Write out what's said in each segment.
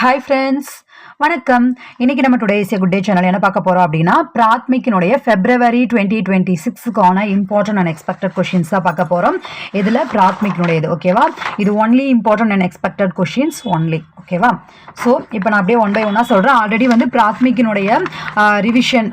Hi friends வணக்கம். இன்றைக்கி நம்ம today is good day channel என்ன பார்க்க போகிறோம் அப்படின்னா பிராத்மிக்கினுடைய ஃபெப்ரவரி டுவெண்ட்டி டுவெண்ட்டி சிக்ஸுக்கான இம்பார்ட்டன்ட் அண்ட் எக்ஸ்பெக்டட் கொஷின்ஸ் தான் பார்க்க போகிறோம் இதில் பிராத்மிக்கினுடைய இது ஓகேவா இது only important and expected questions only ஓகேவா? ஸோ இப்போ நான் அப்படியே ஒன் பை ஒன்னாக சொல்கிறேன் ஆல்ரெடி வந்து பிராத்மிக்கினுடைய revision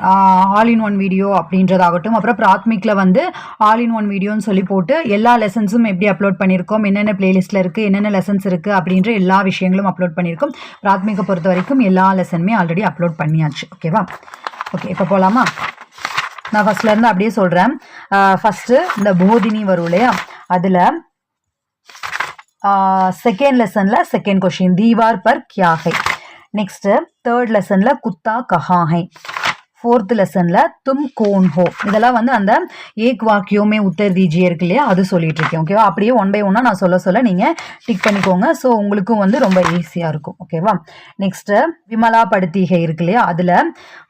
all in one video அப்படின்றதாகட்டும் அப்புறம் பிராத்மிக்கில் வந்து ஆல் இன் ஒன் வீடியோன்னு சொல்லி போட்டு எல்லா லெசன்ஸும் எப்படி அப்லோட் பண்ணியிருக்கோம் என்னென்ன பிளேலிஸ்ட்டில் இருக்குது என்னென்ன லெசன்ஸ் இருக்குது அப்படின்ற எல்லா விஷயங்களும் அப்லோட் பண்ணியிருக்கோம் பிராத்மிகை பொறுத்த வரைக்கும் எல்லா லெசனுமே ஆல்ரெடி அப்லோட் பண்ணியாச்சு. ஓகேவா? ஓகே இப்போ போகலாமா நான் ஃபஸ்ட்லேருந்து அப்படியே சொல்கிறேன் ஃபஸ்ட்டு இந்த போதினி வரும் இல்லையா? அதில் செகண்ட் லெசனில் செகண்ட் கொஷின் தீவார் பர் கியா ஹை நெக்ஸ்ட்டு தேர்ட் லெசனில் குத்தா கஹா ஹை ஃபோர்த் லெசனில் தும் கோன் ஹோ. இதெல்லாம் வந்து அந்த ஏக் வாக்கியோமே உத்தர் தீஜியே இருக்கு இல்லையா? அது சொல்லிட்டு இருக்கேன் ஓகேவா அப்படியே ஒன் பை ஒன்னாக நான் சொல்ல சொல்ல நீங்கள் டிக் பண்ணிக்கோங்க. ஸோ உங்களுக்கும் வந்து ரொம்ப ஈஸியாக இருக்கும் ஓகேவா நெக்ஸ்ட்டு விமலா படுத்திகை இருக்கு இல்லையா? அதில்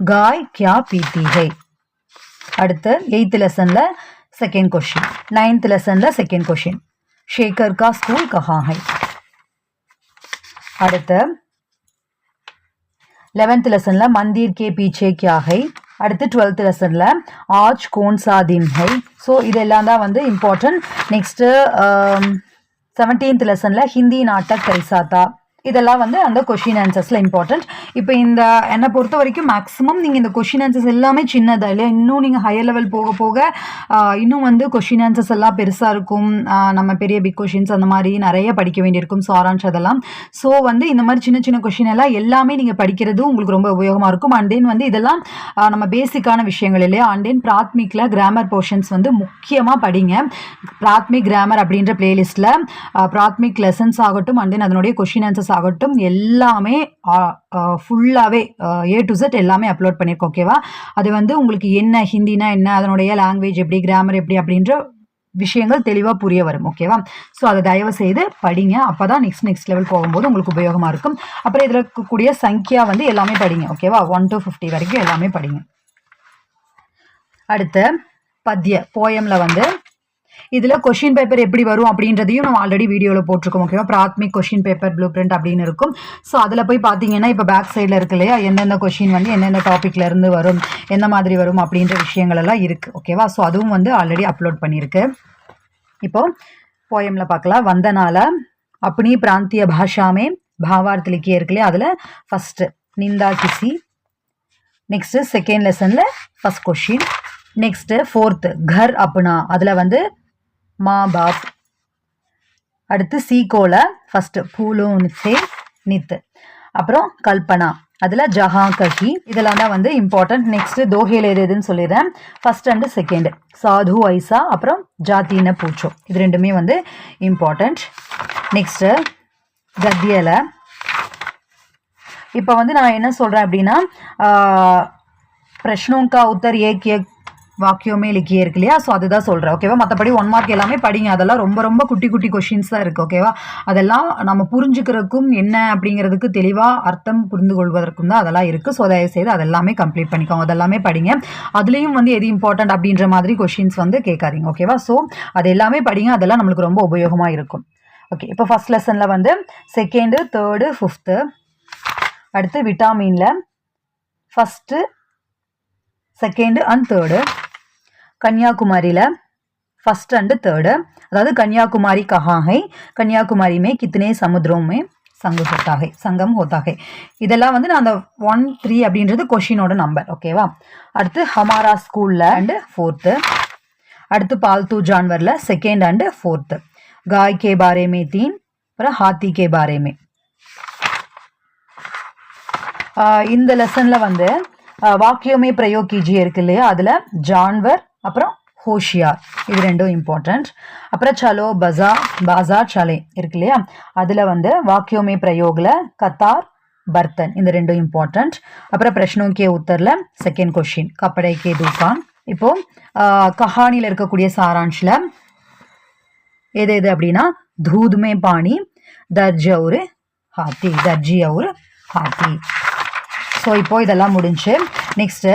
காய் கியா பீத்திகை. அடுத்து எயித்து லெசனில் செகண்ட் கொஷின் நைன்த் லெசனில் செகண்ட் கொஷின் ஷேகர் கா ஸ்கூல் கஹா ஹை. அடுத்து லெவன்த் லெசனில் மந்திர் கே பீச்சே கியா ஹை. அடுத்து டுவெல்த் லெசனில் ஆஜ் கோன் சா தின் ஹை. ஸோ இதெல்லாம் தான் வந்து இம்பார்ட்டன்ட் நெக்ஸ்ட்டு செவன்டீன்த் லெசனில் ஹிந்தி நாட்டக் கைசாத்தா இதெல்லாம் வந்து அந்த கொஷின் ஆன்சர்ஸில் இம்பார்ட்டன்ட் இப்போ இந்த என்னை பொறுத்த வரைக்கும் மேக்ஸிமம் நீங்கள் இந்த கொஷின் ஆன்சர்ஸ் எல்லாமே சின்னதாக இல்லையா? இன்னும் நீங்கள் ஹையர் லெவல் போக போக இன்னும் வந்து கொஷின் ஆன்சர்ஸ் எல்லாம் பெருசாக இருக்கும். நம்ம பெரிய பிக் கொஷின்ஸ் அந்த மாதிரி நிறைய படிக்க வேண்டியிருக்கும் சாரான்ஸ் அதெல்லாம். ஸோ வந்து இந்த மாதிரி சின்ன சின்ன கொஷின் எல்லாம் எல்லாமே நீங்கள் படிக்கிறது உங்களுக்கு ரொம்ப உபயோகமாக இருக்கும். அண்ட் தென் வந்து இதெல்லாம் நம்ம பேசிக்கான விஷயங்கள் இல்லையா? அண்ட் தென் பிராத்மிக்கில் கிராமர் போர்ஷன்ஸ் வந்து முக்கியமாக படிங்க. பிராத்மிக் கிராமர் அப்படின்ற பிளேலிஸ்ட்டில் பிராத்மிக் லெசன்ஸ் ஆகட்டும். அண்ட் தென் அதனுடைய கொஷின் ஆன்சர்ஸ் ஆகட்டும். எல்லாமே ஃபுல்லாகவே ஏ டு செட் எல்லாமே அப்லோட் பண்ணியிருக்கோம் ஓகேவா அது வந்து உங்களுக்கு என்ன ஹிந்தினா என்ன அதனுடைய லாங்குவேஜ் எப்படி கிராமர் எப்படி அப்படின்ற விஷயங்கள் தெளிவாக புரிய வரும் ஓகேவா ஸோ அதை தயவு செய்து படிங்க. அப்போ தான் நெக்ஸ்ட் நெக்ஸ்ட் லெவல் போகும்போது உங்களுக்கு உபயோகமாக இருக்கும். அப்புறம் இதில் இருக்கக்கூடிய சங்கியா வந்து எல்லாமே படிங்க ஓகேவா ஒன் டு ஃபிஃப்டி வரைக்கும் எல்லாமே படிங்க. அடுத்து பத்ய போயமில் வந்து இதில் கொஷின் பேப்பர் எப்படி வரும் அப்படின்றதையும் நம்ம ஆல்ரெடி வீடியோவில் போட்டிருக்கோம் ஓகேவா Prathmik question paper blue print அப்படின்னு இருக்கும். ஸோ அதில் போய் பார்த்தீங்கன்னா இப்போ பேக் சைடில் இருக்கு இல்லையா? எந்தெந்த கொஷின் வந்து எந்தெந்த டாப்பிக்லேருந்து வரும் எந்த மாதிரி வரும் அப்படின்ற விஷயங்கள் எல்லாம் இருக்குது ஓகேவா ஸோ அதுவும் வந்து ஆல்ரெடி அப்லோட் பண்ணியிருக்கு. இப்போது போயமில் பார்க்கலாம். வந்தனால அப்படி பிராந்திய பாஷாமே பாவார்த்த லிக்கிய இருக்குல்லையே அதில் ஃபஸ்ட்டு நிந்தா கிசி. நெக்ஸ்ட்டு செகண்ட் லெசனில் ஃபஸ்ட் கொஷின் நெக்ஸ்ட்டு ஃபோர்த்து கர் அப்னா. அதில் வந்து மா பாப். அடுத்து சீகோல ஃபஸ்ட்டு பூலோ நிச்சே நித்து. அப்புறம் கல்பனா. அதில் ஜஹா கஹி. இதெல்லாம் தான் வந்து இம்பார்ட்டன்ட் நெக்ஸ்ட் தோஹேல எது எதுன்னு சொல்லிடுறேன். ஃபர்ஸ்ட் அண்டு செகண்ட் சாது ஐசா அப்புறம் ஜாத்தின பூச்சோ. இது ரெண்டுமே வந்து இம்பார்ட்டன்ட் நெக்ஸ்ட்டு கத்தியல. இப்போ வந்து நான் என்ன சொல்கிறேன் அப்படின்னா பிரஷ்னோங்கா உத்தர் ஏக் ஏக் வாக்கியமே லிக்கியே இருக்கு இல்லையா ஸோ அதுதான் சொல்கிறேன் ஓகேவா மற்றபடி ஒன் மார்க் எல்லாமே படிங்க. அதெல்லாம் ரொம்ப ரொம்ப குட்டி குட்டி கொஷின்ஸ் தான் இருக்குது ஓகேவா அதெல்லாம் நம்ம புரிஞ்சுக்கிறதுக்கும் என்ன அப்படிங்கிறதுக்கு தெளிவாக அர்த்தம் புரிந்து கொள்வதற்கும் தான் அதெல்லாம் இருக்குது ஸோ தயவு செய்து அதெல்லாமே கம்ப்ளீட் பண்ணிக்கோங்க. அதெல்லாமே படிங்க. அதுலேயும் வந்து எது இம்பார்ட்டன்ட் அப்படின்ற மாதிரி கொஷின்ஸ் வந்து கேட்காதீங்க ஓகேவா ஸோ அது எல்லாமே படிங்க. அதெல்லாம் நம்மளுக்கு ரொம்ப உபயோகமாக இருக்கும். ஓகே இப்போ ஃபஸ்ட் லெசனில் வந்து செகண்டு தேர்டு ஃபிஃப்த்து அடுத்து விட்டாமினில் ஃபஸ்ட்டு செகண்டு அண்ட் தேர்டு கன்னியாகுமரியில் ஃபஸ்ட் அண்டு தேர்டு அதாவது கன்னியாகுமரி கஹாகை கன்னியாகுமரி மே கித்தனே சமுத்திரமே சங்கு ஹோத்தாகை சங்கம் ஹோத்தாகை இதெல்லாம் வந்து நான் அந்த ஒன் த்ரீ அப்படின்றது கொஷினோட நம்பர் ஓகேவா அடுத்து ஹமாரா ஸ்கூலில் அண்டு ஃபோர்த்து அடுத்து பால்தூ ஜான்வரில் செகண்ட் அண்டு ஃபோர்த்து காய் கே பாரேமே தீன் அப்புறம் ஹாத்தி கே பாரேமே இந்த லெசனில் வந்து வாக்கியமே பிரயோகிஜி இருக்கு இல்லையா? அதில் ஜான்வர் அப்புறம் ஹோஷியார். இது ரெண்டும் இம்பார்ட்டன்ட் அப்புறம் சலோ பசா பாசா சலே இருக்கு இல்லையா? அதில் வந்து வாக்கியோமே பிரயோகில் கத்தார் பர்த்தன். இந்த ரெண்டும் இம்பார்ட்டன்ட் அப்புறம் பிரஷ்னோக்கிய உத்தரில் செகண்ட் கொஷின் கப்படை கே தூஃபான். இப்போது கஹானியில் இருக்கக்கூடிய சாரான்ஷில் எது எது அப்படின்னா தூதுமே பாணி தர்ஜி ஒரு ஹாத்தி. தர்ஜி ஒரு ஹாத்தி. ஸோ இப்போ இதெல்லாம் முடிஞ்சு நெக்ஸ்ட்டு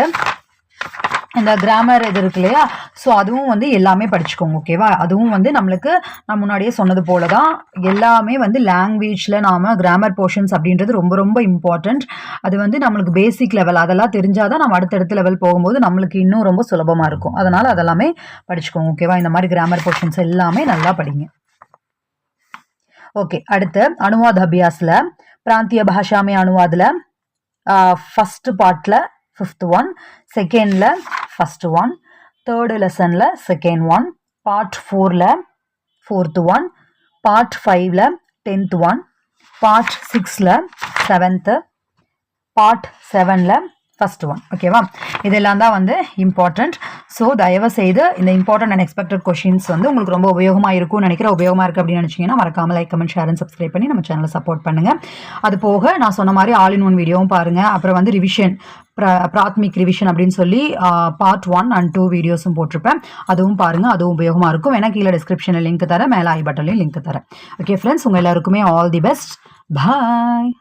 இந்த கிராமர் இது இருக்கு இல்லையா? ஸோ அதுவும் வந்து எல்லாமே படிச்சுக்கோங்க ஓகேவா அதுவும் வந்து நம்மளுக்கு நான் முன்னாடியே சொன்னது போல தான் எல்லாமே வந்து லாங்குவேஜில் நாம் கிராமர் போர்ஷன்ஸ் அப்படின்றது ரொம்ப ரொம்ப இம்பார்ட்டண்ட் அது வந்து நம்மளுக்கு பேசிக் லெவல் அதெல்லாம் தெரிஞ்சால் தான் நம்ம அடுத்தடுத்த லெவல் போகும்போது நம்மளுக்கு இன்னும் ரொம்ப சுலபமாக இருக்கும். அதனால் அதெல்லாமே படிச்சுக்கோங்க ஓகேவா இந்த மாதிரி கிராமர் போர்ஷன்ஸ் எல்லாமே நல்லா படிங்க. ஓகே அடுத்து அனுவாத் அபியாஸில் பிராந்திய பாஷாமே அனுவாதில் ஃபஸ்ட்டு பார்ட்டில் ஃபிஃப்த் ஒன் செகண்டில் ஃபஸ்ட்டு ஒன் தேர்டு லெசனில் செகண்ட் ஒன் பார்ட் ஃபோரில் ஃபோர்த்து ஒன் பார்ட் ஃபைவ்ல டென்த் ஒன் பார்ட் சிக்ஸில் செவன்த்து பார்ட் செவனில் ஃபஸ்ட் ஒன் ஓகேவா இதெல்லாம் தான் வந்து இம்பார்ட்டண்ட் ஸோ தயவு செய்து இந்த இம்பார்ட்டன்ட் அண்ட் எக்ஸ்பெக்டட் கொஷின்ஸ் வந்து உங்களுக்கு ரொம்ப உபயோகமாக இருக்கும்னு நினைக்கிற உபயோகமாக இருக்குது அப்படின்னு நினச்சிங்கன்னா மறக்காமல் like comment share and subscribe பண்ணி நம்ம சேனலை சப்போர்ட் பண்ணுங்கள் அது போக நான் சொன்ன மாதிரி ஆல் இன் ஒன் வீடியோவும் பாருங்கள் அப்புறம் வந்து ரிவிஷன் பிராத்மிக் ரிவிஷன் அப்படின்னு சொல்லி பார்ட் ஒன் அண்ட் டூ வீடியோஸும் போட்டிருப்பேன். அதுவும் பாருங்கள் அதுவும் உபயோகமாக இருக்கும். வேணா கீழே டிஸ்கிரிப்ஷனில் லிங்க் தரேன் மேலே ஐ பட்டன்லையும் லிங்க் தரேன். ஓகே ஃப்ரெண்ட்ஸ் உங்கள் எல்லாருக்குமே ஆல் தி பெஸ்ட் பாய்